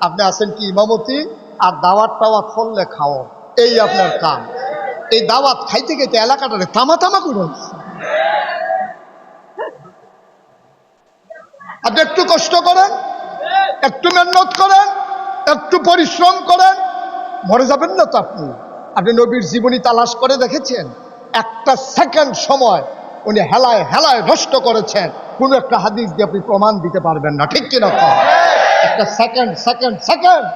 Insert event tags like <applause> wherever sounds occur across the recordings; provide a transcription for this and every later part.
আপনি আছেন কি ইমামতি? আর দাওয়াত টাওয়াত করলে খাও। এই আপনার কাম। এই দাওয়াত খাইতে খাইতে এলাকাটারে তামা তামা করে আপনি একটু কষ্ট করেন, একটু মেহনত করেন, একটু পরিশ্রম করেন, মরে যাবেন না তো আপনি। আপনি নবীর জীবনী তালাশ করে দেখেছেন? একটা সেকেন্ড সময় উনি হেলায় হেলায় নষ্ট করেছেন। কোনো একটা হাদিস দিয়ে আপনি প্রমাণ দিতে পারবেন না। ঠিক কন? একটা সেকেন্ড সেকেন্ড সেকেন্ড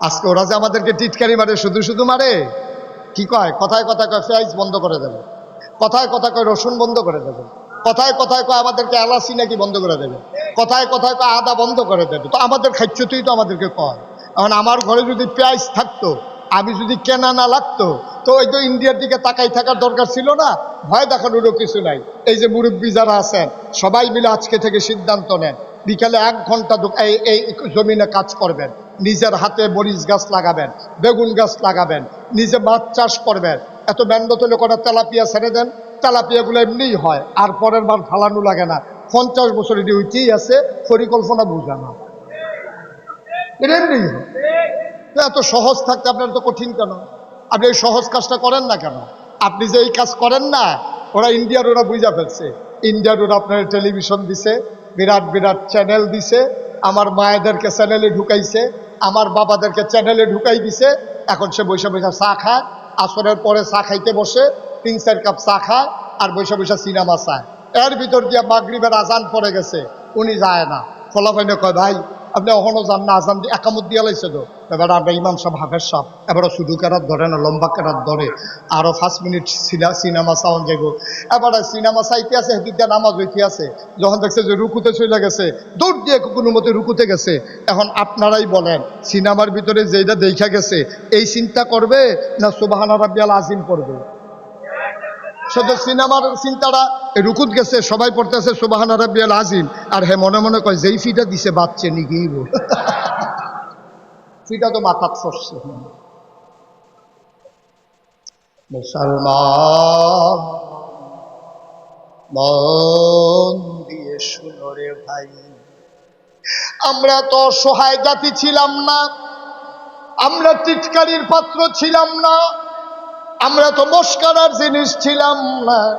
আজকে ওরা যে আমাদেরকে টিটকারি মারে, শুধু শুধু মারে? কি কয়? কথায় কথায় কয় ফেয়াইজ বন্ধ করে দেবে। কথায় কথায় কয়, রসুন বন্ধ করে দেবে। কথায় কথায় কয়, আমাদেরকে এলাচি নাকি বন্ধ করে দেবে? কথায় কথায় কয়, আদা বন্ধ করে দেবে। তো আমাদের খাদ্যতেই তো আমাদেরকে কয়। এখন আমার ঘরে যদি পেঁয়াজ থাকতো, আমি যদি কেনা না লাগতো তো ওই তো ইন্ডিয়ার দিকে তাকাই থাকার দরকার ছিল না, ভয় দেখানোরও কিছু নাই। এই যে মুরব্বী যারা আছেন, সবাই মিলে আজকে থেকে সিদ্ধান্ত নেন, বিকালে এক ঘণ্টা এই এই জমিনে কাজ করবেন, নিজের হাতে মরিচ গাছ লাগাবেন, বেগুন গাছ লাগাবেন, নিজে মাছ চাষ করবেন। এত ব্যন্ড তুলে কটা তেলাপিয়া ছেড়ে দেন, তেলাপিয়াগুলো এমনিই হয়, আর পরের বার ফালানো লাগে না। পঞ্চাশ বছর এটি ওইটাই আছে, পরিকল্পনা বুঝা না। এটা এমনি এত সহজ থাকতে আপনার তো কঠিন কেন? আপনি এই সহজ কাজটা করেন না কেন? আপনি যে এই কাজ করেন না, ওরা ইন্ডিয়ার ওরা বুঝা ফেলছে। ইন্ডিয়ার ওরা আপনার টেলিভিশন দিছে, বিরাট বিরাট চ্যানেল দিছে, আমার মায়েদেরকে চ্যানেলে ঢুকাইছে, আমার বাবাদেরকে চ্যানেলে ঢুকাই দিছে, এখন সে বৈশা বৈশা চা খায়, আসরের পরে চা খাইতে বসে, তিন চার কাপ চা খায় আর বৈশা বৈশা সিনেমা চায়। এর ভিতর দিয়ে মাগরিবের আজান পড়ে গেছে, উনি যায় না। ফলাফাইনে কয়, ভাই আপনি এখনও যান, না আজান দিয়ে একামত দিয়ে লাইছে তো। এবার আমরা ইমাম সাহেব, হাফেজ সাহেব, এবারও শুধু কেরাত ধরে না, লম্বা কেরাত ধরে। আরও পাঁচ মিনিট সিনেমা সাউন্ড যাইব। এবারে সিনেমা চাইতে আছে হেদিক দিয়ে নামাজ হইতে আছে। যখন দেখছে যে রুকুতে চলে গেছে, দৌড় দিয়ে কোনো মতে রুকুতে গেছে। এখন আপনারাই বলেন, সিনেমার ভিতরে যেটা দেখা গেছে, এই চিন্তা করবে না সুবাহানা রাব্বিয়াল আজিম করবে? শুধু সিনেমার চিন্তাটা রুকুত গেছে, সবাই পড়তেছে, সুবাহান রাব্বিয়াল আজিম। আর হে মনে মনে কয়, যেই ফিটা দিছে বাচ্চে নিগেই <laughs> ফিটা তো মাথাত ফসছে মুসলমান, মন দিয়ে শুনো রে ভাই। আমরা তো সহায় জাতি ছিলাম না, আমরা টিটকারির পাত্র ছিলাম না। আমরা তো মস্কারার জিনিস ছিলাম না।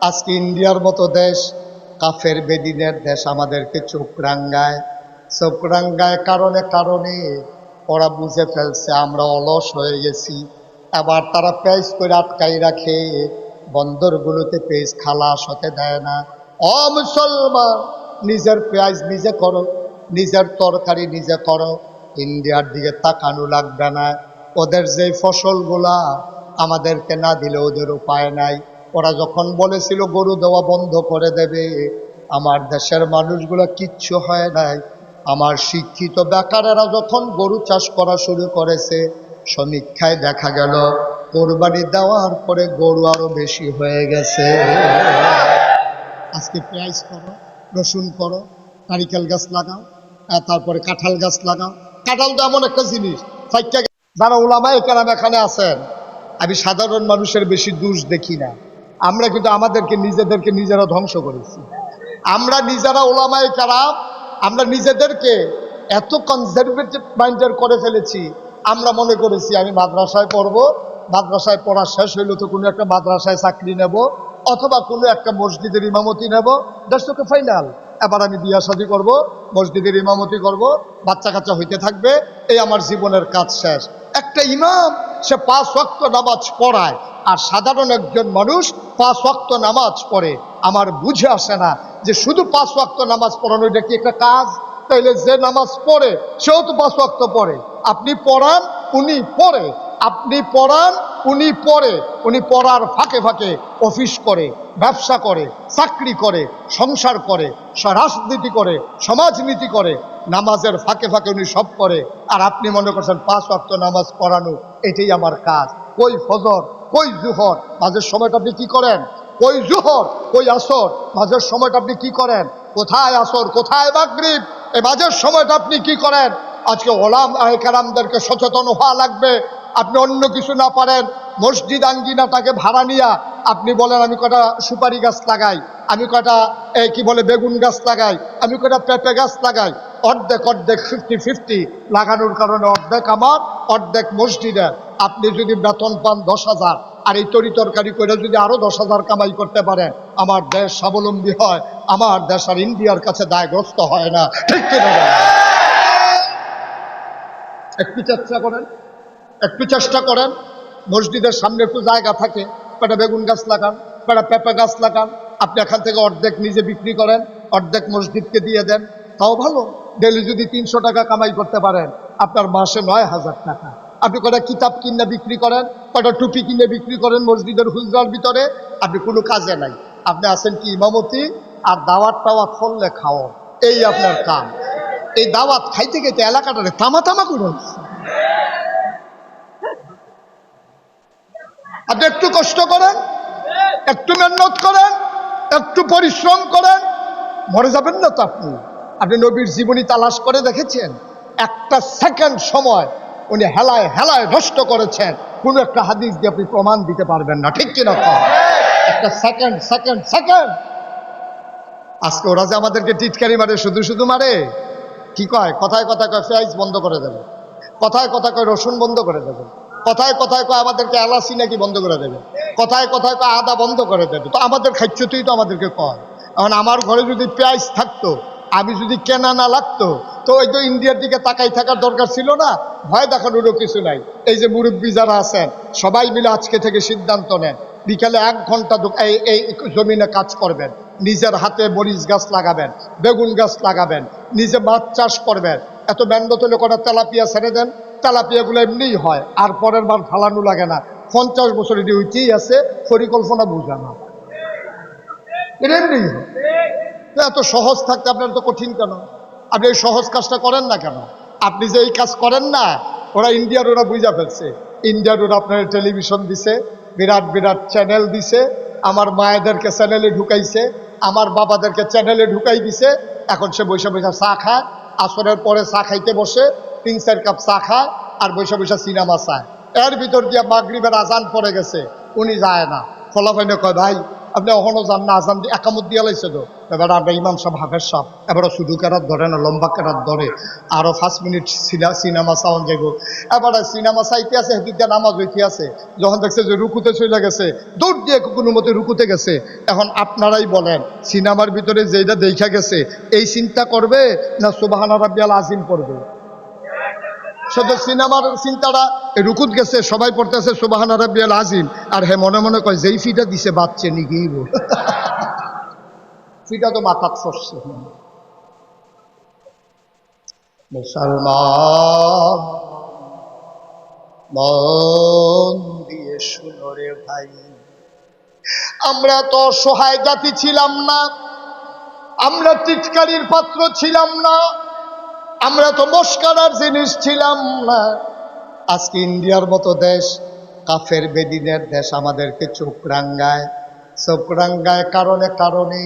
আজকে ইন্ডিয়ার মতো দেশ, কাফের বেদিনের দেশ আমাদেরকে চোখ রাঙ্গায়। চোখ রাঙ্গায় কারণে কারণে ওরা বুঝে ফেলছে আমরা অলস হয়ে গেছি। আবার তারা পেজ করে আটকাই রাখে, বন্দরগুলোতে পেজ খালাস হতে দেয় না। অ, মুসলমান, নিজের পেঁয়াজ নিজে করো, নিজের তরকারি নিজে করো। ইন্ডিয়ার দিকে তাকানো লাগবে না। ওদের যে ফসলগুলা আমাদেরকে না দিলে ওদের উপায় নাই। ওরা যখন বলেছিল, গরু দেওয়া বন্ধ করে দেবে। আমার দেশের মানুষগুলো কিচ্ছু হয় নাই। আমার শিক্ষিত বেকারেরা যখন গরু চাষ করা শুরু করেছে, সমীক্ষায় দেখা গেল, কোরবানি দেওয়ার পরে গরু আরও বেশি হয়ে গেছে। আজকে পেঁয়াজ করো, রসুন করো, নারিকেল গাছ লাগাও তারপরে কাঁঠাল গাছ লাগাও। কাঁঠাল তো এমন একটা জিনিস যারা ওলামা এখানে এখানে আছেন আমি সাধারণ মানুষের বেশি দোষ দেখি না। আমরা কিন্তু আমাদেরকে নিজেদেরকে নিজেরা ধ্বংস করেছি। আমরা নিজেরা ওলামায় কারাম, আমরা নিজেদেরকে এত কনজারভেটিভ মাইন্ডের করে ফেলেছি। আমরা মনে করেছি, আমি মাদ্রাসায় পড়ব, মাদ্রাসায় পড়া শেষ হইলে তো কোনো একটা মাদ্রাসায় চাকরি নেব, অথবা কোনো একটা মসজিদের ইমামতি নেব দ্যাটস ওকে ফাইনাল এবার আমি বিয়া শাদি করব, মসজিদের ইমামতি করব, বাচ্চা কাচ্চা হইতে থাকবে, এই আমার জীবনের কাজ শেষ। একটা ইমাম, সে পাঁচ ওয়াক্ত নামাজ পড়ায়, আর সাধারণ একজন মানুষ পাঁচ ওয়াক্ত নামাজ পড়ে। আমার বুঝে আসে না যে শুধু পাঁচ ওয়াক্ত নামাজ পড়ানো, এটা কি একটা কাজ? তাইলে যে নামাজ পড়ে, সেও তো পাঁচ ওয়াক্ত পড়ে। আপনি পড়ান, উনি পড়ে। আপনি পড়ান, উনি পড়ে। উনি পড়ার ফাঁকে ফাঁকে অফিস করে, ব্যবসা করে। চাকরি করে, সংসার করে রাজনীতি করে, সমাজনীতি করে, নামাজের ফাঁকে ফাঁকে উনি সব করে। আর আপনি মনে করছেন পাঁচ ওয়াক্ত নামাজ পড়ানো, এটাই আমার কাজ। কই ফজর, কই জুহর, মাঝের সময়টা আপনি কি করেন? কই জুহর, কই আসর, মাঝের সময়টা আপনি কি করেন? কোথায় আসর, কোথায় মাগরিব? এই মাঝের সময়টা আপনি কি করেন? আজকে ওলাম কারামদেরকে সচেতন হওয়া লাগবে। আপনি অন্য কিছু না পারেন, মসজিদ আঙ্গিনাটাকে ভাড়া নিয়া আপনি বলেন, আমি কটা সুপারি গাছ লাগাই? আমি কটা কি বলে, বেগুন গাছ লাগাই? আমি কটা পেঁপে গাছ লাগাই? অর্ধেক অর্ধেক ফিফটি ফিফটি লাগানোর কারণে অর্ধেক আমার, অর্ধেক মসজিদের আপনি যদি বেতন পান দশ হাজার, আর এই তরি তরকারি করে যদি আরও দশ হাজার কামাই করতে পারেন, আমার দেশ স্বাবলম্বী হয়, আমার দেশ আর ইন্ডিয়ার কাছে দায়গ্রস্ত হয় না। ঠিক কিনা? একটু চেষ্টা করেন, একটু চেষ্টা করেন, মসজিদের সামনে একটু জায়গা থাকে। কটা বেগুন গাছ লাগান কটা পেঁপে গাছ লাগান, আপনি এখান থেকে অর্ধেক নিজে বিক্রি করেন, অর্ধেক মসজিদকে দিয়ে দেন। তাও ভালো ডেলি যদি তিনশো টাকা কামাই করতে পারেন, আপনার মাসে নয় হাজার টাকা। আপনি কটা কিতাব কিনে বিক্রি করেন কটা টুপি কিনে বিক্রি করেন মসজিদের হুজরার ভিতরে, আপনি কোনো কাজে নাই। আপনি আছেন কি ইমামতি, আর দাওয়াত টাওয়াত ফললে খাও এই আপনার কাম। এই দাওয়াত খাইতে খাইতে এলাকাটারে তামা তামা করুন আপনি একটু কষ্ট করেন, একটু মেহনত করেন, একটু পরিশ্রম করেন, মরে যাবেন না তো আপনি। আপনি নবীর জীবনী তালাশ করে দেখেছেন? একটা সেকেন্ড সময় উনি হেলায় হেলায় নষ্ট করেছেন। কোন একটা হাদিস দিয়ে আপনি প্রমাণ দিতে পারবেন না, ঠিক কিনা? একটা সেকেন্ড সেকেন্ড সেকেন্ড। আজকে ওরা যে আমাদেরকে টিটকারি মারে, শুধু শুধু মারে? কি কয়? কথায় কথায় কয় ফেয়াইজ বন্ধ করে দেবে। কথায় কথায় কয় রসুন বন্ধ করে দেবে। কথায় কথায় কয়, আমাদেরকে এলাচি নাকি বন্ধ করে দেবে? কথায় কথায় কয়, আদা বন্ধ করে দেবে? তো আমাদের খাদ্যতেই তো আমাদেরকে কয়। এখন আমার ঘরে যদি পেঁয়াজ থাকতো, আমি যদি কেনা না লাগতো, তো ওই তো ইন্ডিয়ার দিকে তাকাই থাকার দরকার ছিল না, ভয় দেখানোরও কিছু নাই। এই যে মুরব্বী যারা আছেন, সবাই মিলে আজকে থেকে সিদ্ধান্ত নেন, বিকালে এক ঘণ্টা এই এই জমিনে কাজ করবেন, নিজের হাতে মরিচ গাছ লাগাবেন, বেগুন গাছ লাগাবেন, নিজে মাছ চাষ করবেন। এত ব্যন্ড তোলে কটা তেলাপিয়া ছেড়ে দেন তেলাপিয়াগুলো এমনিই হয়, আর পরের বার ফালানো লাগে না। পঞ্চাশ বছর এটি ওইটাই আছে, পরিকল্পনা বুঝা না এটা এত সহজ থাকতে আপনার তো কঠিন কেন? আপনি এই সহজ কাজটা করেন না কেন? আপনি যে এই কাজ করেন না, ওরা ইন্ডিয়ার ওরা বুঝা ফেলছে। ইন্ডিয়ার ওরা আপনার টেলিভিশন দিছে, বিরাট বিরাট চ্যানেল দিছে, আমার মায়েদেরকে চ্যানেলে ঢুকাইছে, আমার বাবাদেরকে চ্যানেলে ঢুকাই দিছে, এখন সে বৈশা বৈশা চা খায়, আসরের পরে চা খাইতে বসে তিন কাপ চা খায় আর বৈশা বৈশা সিনেমা চায়। এর ভিতর দিয়ে মাগরিবের আজান পড়ে গেছে, উনি যায় না। ফলাফাইনে কয়, ভাই, আপনি এখনও যান না, আজান দিয়ে একামত দিয়ে লাইছে তো? এবার আমরা ইমাম সাহেব, হাফেজ সাহেব, এবারও শুধু কেরাত ধরে না, লম্বা কেরাত ধরে। আরও পাঁচ মিনিট সিনা- সিনেমা সাউন্ড যাইব। এবারে সিনেমা চাইতে আছে দিয়ে নামাজ হইতে আছে। যখন দেখছে যে রুকুতে চলে গেছে, দৌড় দিয়ে কোনো মতে রুকুতে গেছে। এখন আপনারাই বলেন, সিনেমার ভিতরে যেটা দেখা গেছে, এই চিন্তা করবে না সুবাহানা রাব্বিয়াল আজিম করবে? শুধু সিনেমার চিন্তাটা রুকুত গেছে, সবাই পড়তেছে, সুবাহান রাব্বিয়াল আজিম। আর হে মনে মনে কয়, যেই ফিটা দিছে, বাচ্চে নিগিব। <laughs> ফিটা তো মাথাত সরছে। মুসলমান, মন দিয়ে শুনো রে ভাই। আমরা তো অসহায় জাতি ছিলাম না, আমরা টিটকারির পাত্র ছিলাম না। আমরা তো মস্কারার জিনিস ছিলাম না। আজকে ইন্ডিয়ার মতো দেশ, কাফের বেদিনের দেশ, আমাদেরকে চোখ রাঙ্গায়। চোখ রাঙ্গায় কারণে কারণে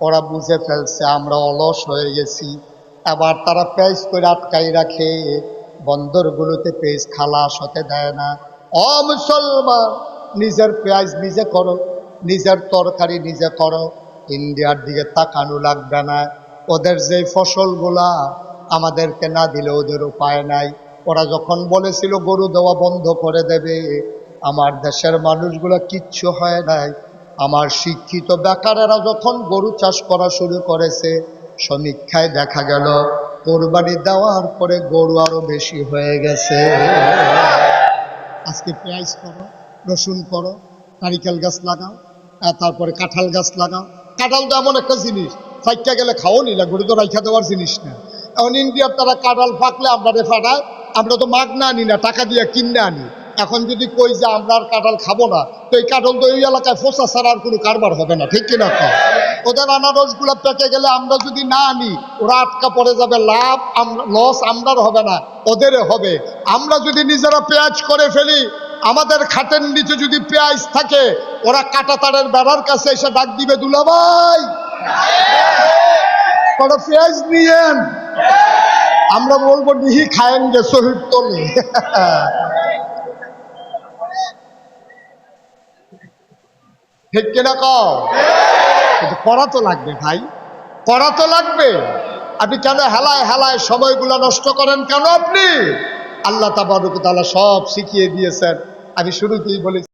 ওরা বুঝে ফেলছে, আমরা অলস হয়ে গেছি। আবার তারা পেজ করে আটকাই রাখে, বন্দরগুলোতে পেজ খালাস হতে দেয় না। অ মুসলমান, নিজের পেঁয়াজ নিজে করো, নিজের তরকারি নিজে করো। ইন্ডিয়ার দিকে তাকানো লাগবে না। ওদের যে ফসলগুলা আমাদেরকে না দিলে ওদের উপায় নাই। ওরা যখন বলেছিল, গরু দেওয়া বন্ধ করে দেবে আমার দেশের মানুষগুলো কিচ্ছু হয় নাই। আমার শিক্ষিত বেকারেরা যখন গরু চাষ করা শুরু করেছে, সমীক্ষায় দেখা গেল, কোরবানি দেওয়ার পরে গরু আরও বেশি হয়ে গেছে। আজকে পেঁয়াজ করো, রসুন করো, নারিকেল গাছ লাগাও তারপরে কাঁঠাল গাছ লাগাও। কাঁঠাল তো এমন একটা জিনিস, ফাইকা গেলে খাও নি না, গরু তো রাইখা দেওয়ার জিনিস না। এখন ইন্ডিয়ার তারা কাঁঠাল ফাঁকলে আমরা রে ফাটায় আমরা তো মাগ না আনি না টাকা দিয়ে কিনে আনি। এখন যদি কই যে আমরা আর কাঁঠাল খাব না তো এই কাঁঠাল তো এই এলাকায় ফোসা ছাড়া আর কোনো কারবার হবে না ঠিক কিনা তো ওদের আনারসগুলো পেকে গেলে আমরা যদি না আনি ওরা আটকা পড়ে যাবে লাভ আমরা লস আমরার হবে না ওদের হবে। আমরা যদি নিজেরা পেঁয়াজ করে ফেলি আমাদের খাটের নিচে যদি পেঁয়াজ থাকে ওরা কাটা তারের বেড়ার কাছে এসে ডাক দিবে দুলাভাই! কটা পেঁয়াজ নিয়েন। আমরা বলব নিহি খায়েনগে শহীদ তোলে ঠিক কিনা কও? কিন্তু করা তো লাগবে ভাই করা তো লাগবে। আপনি কেন হেলায় হেলায় সময়গুলো নষ্ট করেন কেন আপনি? আল্লাহ তাবারক সব শিখিয়ে দিয়েছেন। আমি শুরুতেই বলেছি